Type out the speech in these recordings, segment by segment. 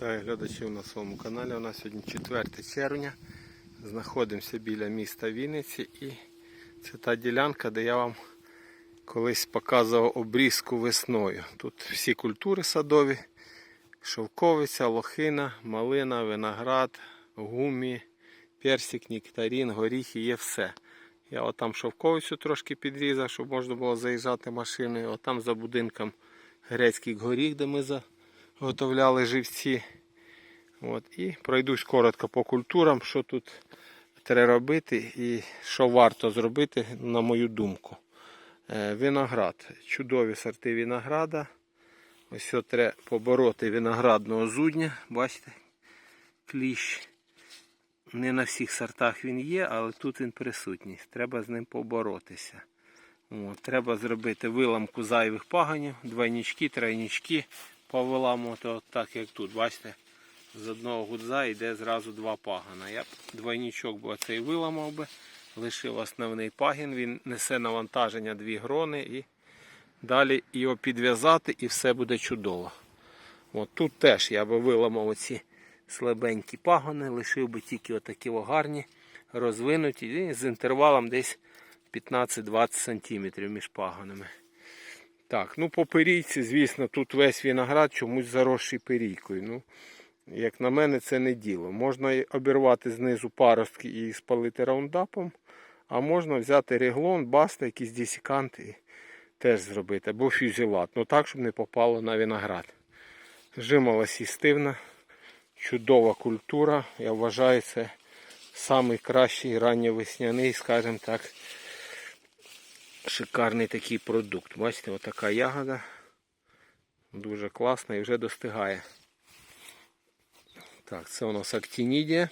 Вітаю глядачів на своєму каналі. У нас сьогодні 4 червня. Знаходимося біля міста Вінниці і це та ділянка, де я вам колись показував обрізку весною. Тут всі культури садові, шовковиця, лохина, малина, виноград, гумі, персик, нектарин, горіхи, є все. Я отам шовковицю трошки підрізав, щоб можна було заїжджати машиною. Отам за будинком грецький горіх, де ми заготовляли живці. От, і пройдусь коротко по культурам, що тут треба робити і що варто зробити, на мою думку. Е, Виноград. Чудові сорти винограда. Ось що треба побороти виноградного зудня. Бачите, кліщ. Не на всіх сортах він є, але тут він присутній. Треба з ним поборотися. От, треба зробити виламку зайвих паганів, двойнички, тройнички повиламувати, так як тут. Бачите, з одного гудза йде зразу два пагана. Я б двойничок би оцей виламав би, лишив основний пагін, він несе навантаження дві грони і далі його підв'язати і все буде чудово. От тут теж я би виламав оці слабенькі пагони, лишив би тільки отакі гарні, розвинуті і з інтервалом десь 15-20 см між пагонами. Так, ну по перійці, звісно, тут весь виноград чомусь заросший перійкою. Ну, як на мене, це не діло. Можна обірвати знизу паростки і спалити раундапом, а можна взяти реглон, баста, якийсь десікант і теж зробити, або фюзелат. Ну так, щоб не попало на виноград. Жимола сістивна, чудова культура. Я вважаю, це найкращий ранньовесняний, скажімо так, шикарний такий продукт. Бачите, отака ягода. Дуже класна і вже достигає. Так, це у нас актинідія.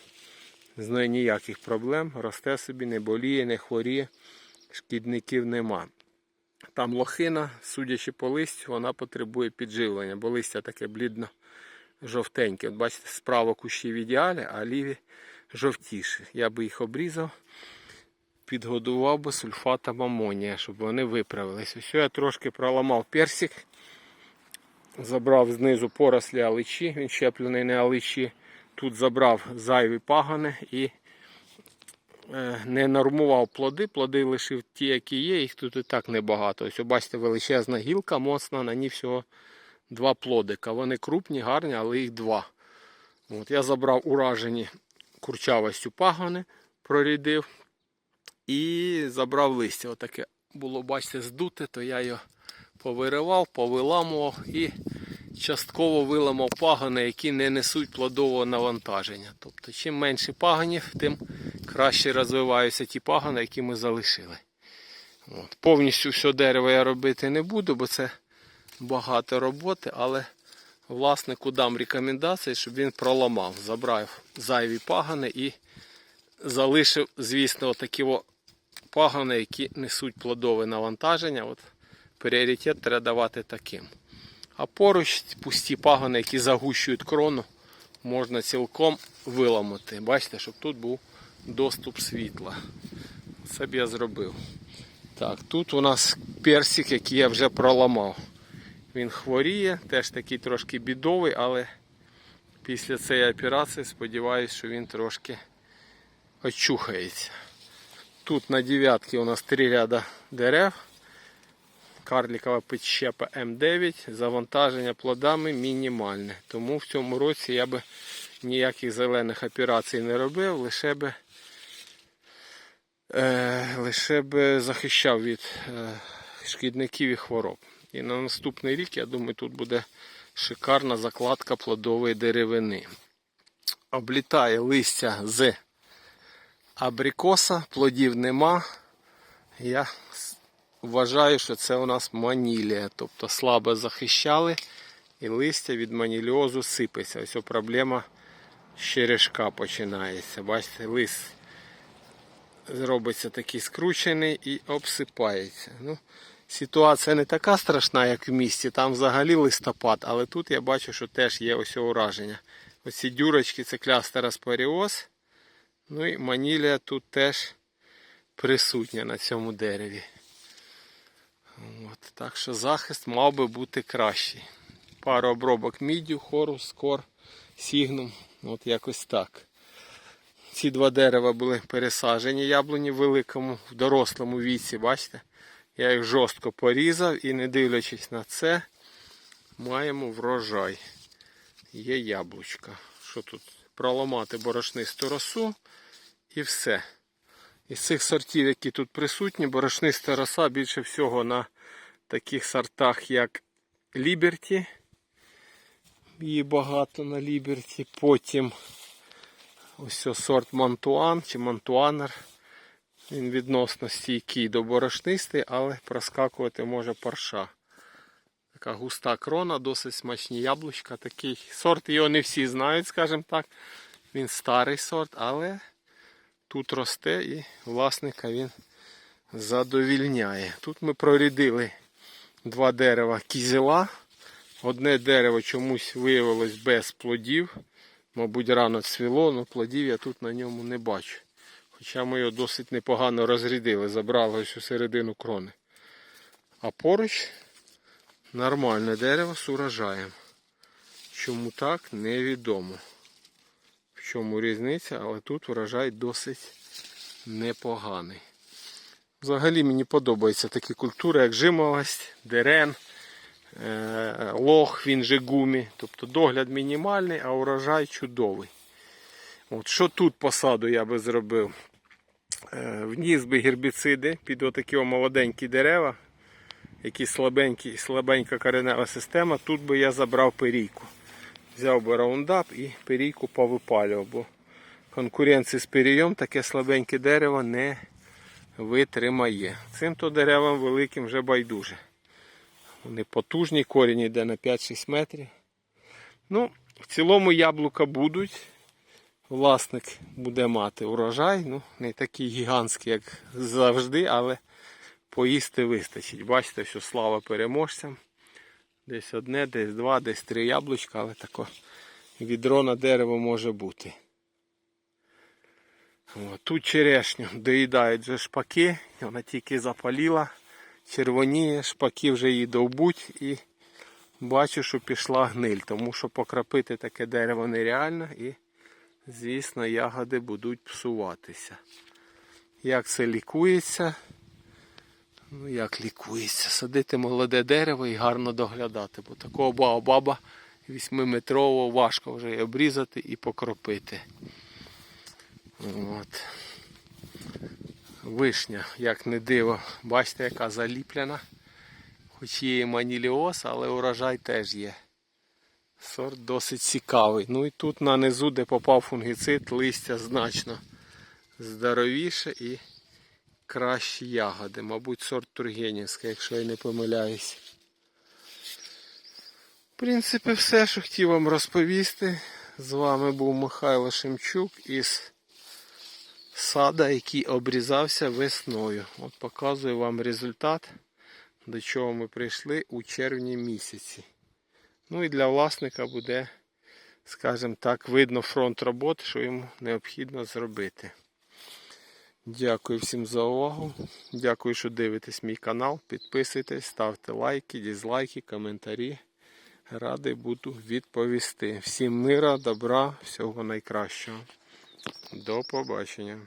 З нею ніяких проблем. Росте собі, не боліє, не хворіє, шкідників нема. Там лохина, судячи по листю, вона потребує підживлення, бо листя таке блідно жовтеньке. От бачите, справа кущі в ідеалі, а ліві жовтіші. Я би їх обрізав, підгодував би сульфатом амонія, щоб вони виправились. Ось я трошки проламав персик, забрав знизу порослі аличі, він щеплений не аличі. Тут забрав зайві пагани і е, не нормував плоди, плоди лишив ті, які є, їх тут і так небагато. Ось, бачите, величезна гілка, моцна, на ній всього два плодика. Вони крупні, гарні, але їх два. От, я забрав уражені курчавостю пагани, прорідив і забрав листя. Отаке було, бачите, здуте, то я його повиривав, повиламував і частково виламав пагани, які не несуть плодового навантаження. Тобто, чим менше паганів, тим краще розвиваються ті пагани, які ми залишили. От. Повністю все дерево я робити не буду, бо це багато роботи, але власнику дам рекомендації, щоб він проламав, забрав зайві пагани і залишив, звісно, такі пагани, які несуть плодове навантаження. От Пріоритет треба давати таким. А поруч пусті пагони, які загущують крону, можна цілком виламати. Бачите, щоб тут був доступ світла. Це б я зробив. Так, тут у нас персик, який я вже проламав. Він хворіє, теж такий трошки бідовий, але після цієї операції сподіваюся, що він трошки очухається. Тут на дев'ятки у нас три ряда дерев. Карлікова підщепа М9, завантаження плодами мінімальне. Тому в цьому році я би ніяких зелених операцій не робив, лише би, е, лише би захищав від е, шкідників і хвороб. І на наступний рік, я думаю, тут буде шикарна закладка плодової деревини. Облітає листя з абрикоса, плодів нема. Я вважаю, що це у нас манілія, тобто слабо захищали і листя від маніліозу сипеться. Ось проблема з черешка починається. Бачите, лист зробиться такий скручений і обсипається. Ну, Ситуація не така страшна, як в місті, там взагалі листопад, але тут я бачу, що теж є ось ураження. Оці дюрочки це клястероспоріоз. Ну і манілія тут теж присутня на цьому дереві. От, Так що захист мав би бути кращий. Пару обробок мідю, хорус, скор сігнум. От якось так. Ці два дерева були пересаджені яблуні в великому, в дорослому віці, бачите? Я їх жорстко порізав і не дивлячись на це, маємо врожай. Є яблучка. Що тут? Проламати борошнисту росу і все. Із цих сортів, які тут присутні, борошниста роса більше всього на таких сортах, як Liberty. Її багато на Liberty. Потім ось сорт Монтуан чи Монтуанер. Він відносно стійкий до борошнистий, але проскакувати може парша. Така густа крона, досить смачні яблучка. Такий сорт його не всі знають, скажімо так. Він старий сорт, але тут росте і власника він задовільняє. Тут ми прорядили два дерева кізіла. Одне дерево чомусь виявилось без плодів. Мабуть, рано цвіло, але плодів я тут на ньому не бачу. Хоча ми його досить непогано розрядили, забрали ось у середину крони. А поруч нормальне дерево з урожаєм. Чому так, невідомо. В чому різниця, але тут урожай досить непоганий. Взагалі мені подобаються такі культури, як жимолость, дерен, е, лох, він же гумі. Тобто догляд мінімальний, а урожай чудовий. От Що тут посаду я би зробив? Е, Вніс би гербіциди під отакі молоденькі дерева, які слабенькі, слабенька коренева система. Тут би я забрав перійку. Взяв би раундап і перійку повипалював, бо конкуренції з перійом таке слабеньке дерево не витримає. Цим то деревам великим вже байдуже. Вони потужні, корінь йде на 5-6 метрів. Ну, в цілому яблука будуть. Власник буде мати урожай. Ну, не такий гігантський, як завжди, але поїсти вистачить. Бачите, що слава переможцям. Десь одне, десь два, десь три яблучка, але тако відро на дерево може бути. О, тут черешню доїдають вже шпаки, вона тільки запаліла, червоніє, шпаки вже її довбуть і бачу, що пішла гниль, тому що покрапити таке дерево нереально і, звісно, ягоди будуть псуватися. Як це лікується? Ну як лікується? Садити молоде дерево і гарно доглядати, бо такого баобаба 8-метрового важко вже і обрізати і покропити. От. Вишня, як не диво, бачите, яка заліплена. Хоч є і маніліоз, але урожай теж є. Сорт досить цікавий. Ну і тут на низу, де попав фунгіцид, листя значно здоровіше і кращі ягоди. Мабуть, сорт Тургенівська, якщо я не помиляюсь. В принципі, все, що хотів вам розповісти. З вами був Михайло Шемчук із сада, який обрізався весною. От показую вам результат, до чого ми прийшли у червні місяці. Ну і для власника буде, скажімо так, видно фронт роботи, що йому необхідно зробити. Дякую всім за увагу. Дякую, що дивитесь мій канал. Підписуйтесь, ставте лайки, дізлайки, коментарі. Радий буду відповісти. Всім мира, добра, всього найкращого. До побачення.